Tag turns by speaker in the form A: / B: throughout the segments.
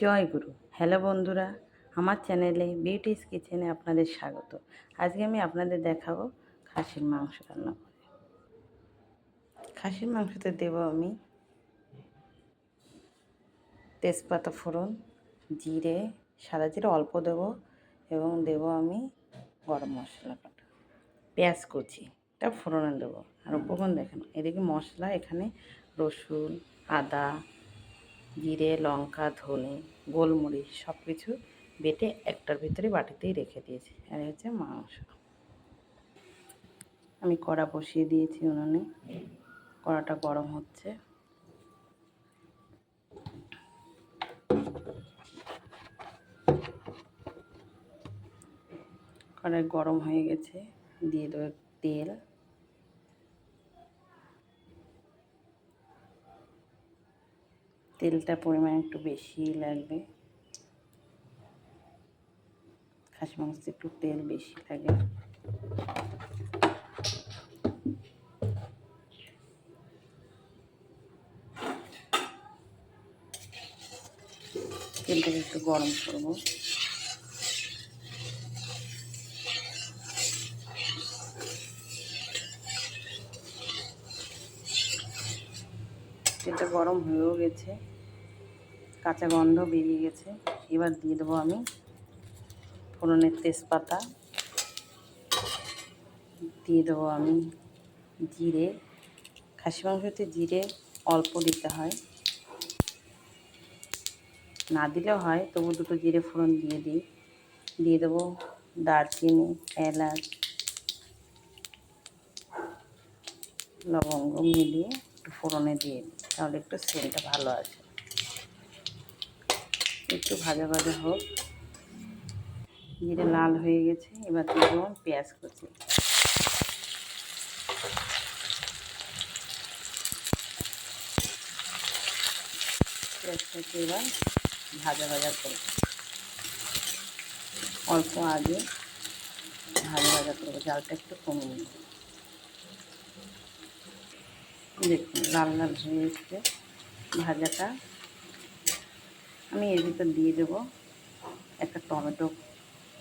A: জয় গুরু। Hello বন্ধুরা, আমার চ্যানেলে বিউটিস কিচেনে আপনাদের স্বাগত। আজকে আমি আপনাদের দেখাবো খাসির মাংস রান্না করে। খাসির মাংসতে দেব আমি তেজপাতা ফোড়ন, জিরে, সাদা জিরে অল্প দেব এবং দেব আমি গরম মশলা পেঁয়াজ কুচি, এটা ফোড়নে দেবো। আর উপকরণ দেখেন, এদিকে মশলা এখানে রসুন, আদা জিরে, লঙ্কা, ধনে, গোলমরিচ সব কিছু বেটে একটার ভিতরে বাটিতেই রেখে দিয়েছি। আর হচ্ছে মাংস। আমি কড়া বসিয়ে দিয়েছি উনুনে। কড়াটা গরম হচ্ছে। কড়াই গরম হয়ে গেছে। দিয়ে দেবো তেল। তেলটা পরিমাণ একটু বেশি লাগবে। খাসি মাংসে একটু তেল বেশি লাগে। তেলটাকে একটু গরম করব। তেলটা গরম হয়েও গেছে। কাঁচা গন্ধ বেরিয়ে গেছে। এবার দিয়ে দেবো আমি ফোড়নের তেজপাতা। দিয়ে দেবো আমি জিরে। খাসি মাংসতে জিরে অল্প দিতে হয়। না দিলেও হয়, তবু দুটো জিরে ফোড়ন দিয়ে দিই। দিয়ে দেবো দারচিনি, এলাচ, লবঙ্গ মিলিয়ে একটু ফোড়নে দিয়ে দিই। তাহলে একটু সেলটা ভালো আছে একটু ভাজা ভাজা হোক। জিরে লাল হয়ে গেছে, এবার দেবো পেঁয়াজ কুচি। পেঁয়াজটাকে এবার ভাজা ভাজা করব অল্প আগে ভাজা ভাজা করব, জালটা একটু কমে নেব। দেখুন, লাল লাল হয়ে এসছে। ভাজাটা আমি এর ভিতর দিয়ে দেবো। একটা টমেটো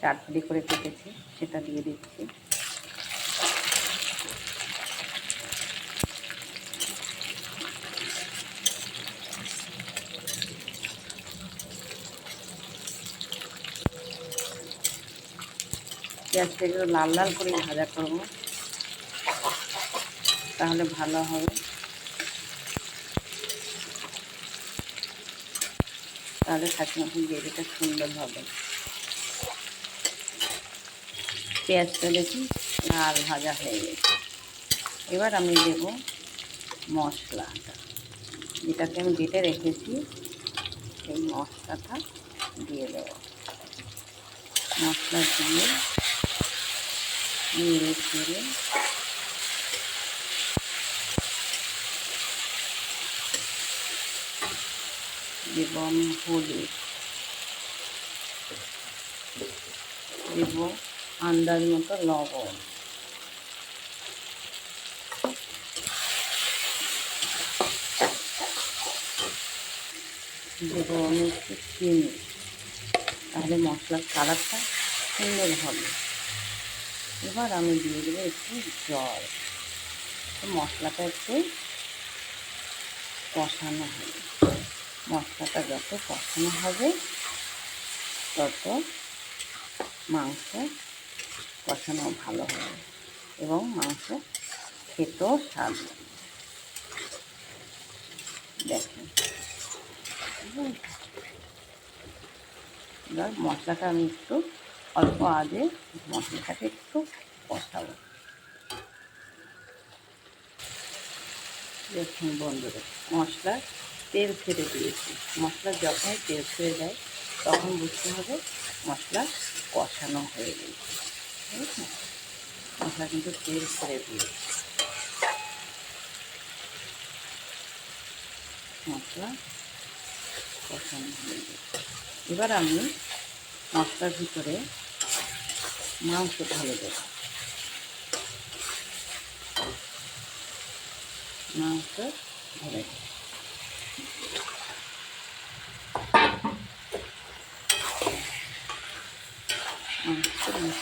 A: চাটফুলি করে কেটেছি, সেটা দিয়ে দিচ্ছি। পেঁয়াজটাকে লাল লাল করে ভাজা করব, তাহলে ভালো হবে। তাহলে খাসি মাংস গ্রেভিটা সুন্দর হবে। পেঁয়াজটা দেখি লাল ভাজা হয়ে গেছে। এবার আমি দেব মশলাটা যেটাকে আমি বেটে রেখেছি, সেই মশলাটা দিয়ে দেব। মশলা দিয়ে চেড়ে আমি হলুদ। দেব আন্দাজ মতো লবণ। দেব একটু চিনি। তাহলে মশলার কালারটা সুন্দর হবে। এবার আমি দিয়ে দেবো একটু জল। মশলাটা একটু কষানো হবে। মশলাটা যত কষানো হবে, তত মাংস কষানো ভালো হবে এবং মাংস খেতেও স্বাদ দেখেন। এবার মশলাটা আমি একটু অল্প আগে মশলাটাকে একটু কষাবো। দেখুন বন্ধুরা মশলা তেল ছেড়ে দিয়েছি। মশলা যখন তেল ছেড়ে দেয় তখন বুঝতে হবে মশলা কষানো হয়ে গেছে। বুঝেছেন মশলা কিন্তু তেল ছেড়ে দিয়েছি। মশলা কষানো হয়ে গেছে। এবার আমি মশলার ভিতরে মাংস ঢালে দেব। মাংস ঢেলে দেব।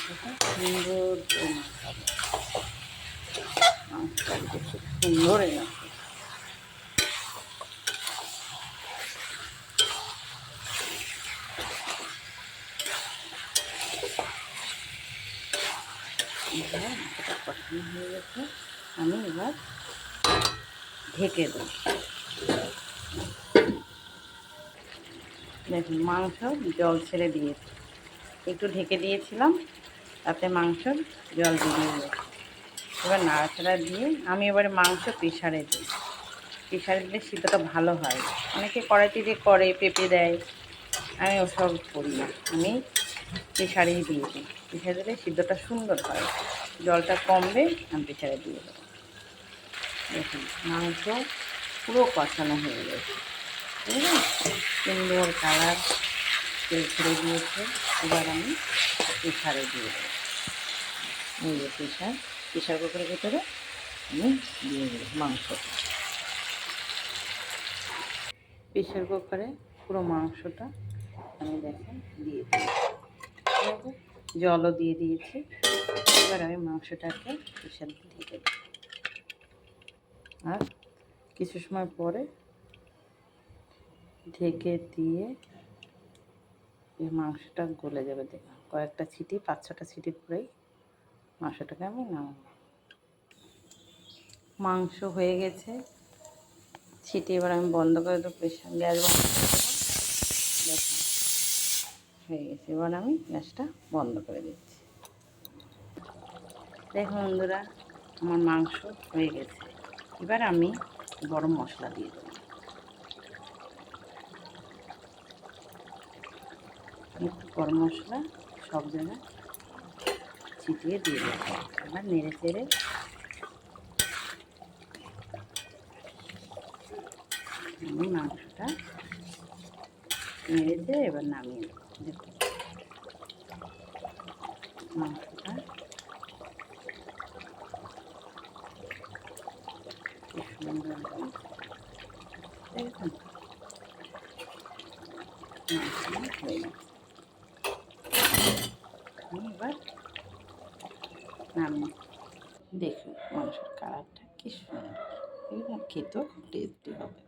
A: সুন্দর খুব সুন্দর এলাম এবার মাংসটা হয়ে গেছে আমি এবার ঢেকে দেবো মাংস জল ছেড়ে দিয়েছে। একটু ঢেকে দিয়েছিলাম। তাতে মাংস, জল বেরিয়ে গেছে এবার নাড়াচাড়া দিয়ে আমি এবারে মাংস প্রেশারে দিই। প্রেশারে দিলে সিদ্ধটা ভালো হয়। অনেকে কড়াইতে দিয়ে করে, পেঁপে দেয়, আমি ওসব করি না। আমি প্রেশারেই দিয়ে দিই। প্রেশারে দিলে সিদ্ধটা সুন্দর হয়। জলটা কমবে, আমি প্রেশারে দিয়ে দেবো। দেখুন, মাংস পুরো কষানো হয়ে গেছে। সুন্দর কালার তেল ছেড়ে দিয়েছে। এবার আমি প্রেশারে দিয়ে দেবো। এই যে প্রেশার। প্রেশার কুকারের ভিতরে আমি দিয়ে দেবো মাংসটা। প্রেশার কুকারে পুরো মাংসটা আমি দেখেন দিয়ে দিই জলও দিয়ে দিয়েছি। এবার আমি মাংসটাকে প্রেশার দিয়ে দিই আর কিছু সময় পরে ঢেকে দিয়ে এই মাংসটা গলে যাবে দেখুন কয়েকটা ছিটি, পাঁচ ছটা ছিটি পরেই মাংসটাকে আমি নামাবো। মাংস হয়ে গেছে। ছিটি এবার আমি বন্ধ করে দেবো, প্রেশার গ্যাস বন্ধ করে দেবো। হয়ে গেছে। এবার আমি গ্যাসটা বন্ধ করে দিচ্ছি। দেখুন বন্ধুরা, আমার মাংস হয়ে গেছে। এবার আমি গরম মশলা দিয়ে দেবো। একটু গরম মশলা সব জায়গায় ছিটিয়ে দিয়ে দেবো। এবার নেড়ে চেড়ে আমি মাংসটা নেড়ে চেড়ে এবার নামিয়ে দেবো দেখুন। মাংসটা সুন্দর। মাংসটা হয়ে গেছে। এবার নামিয়ে দেখুন মাংসের কালারটা কি সুন্দর এগুলো খেতেও টেস্টি হবে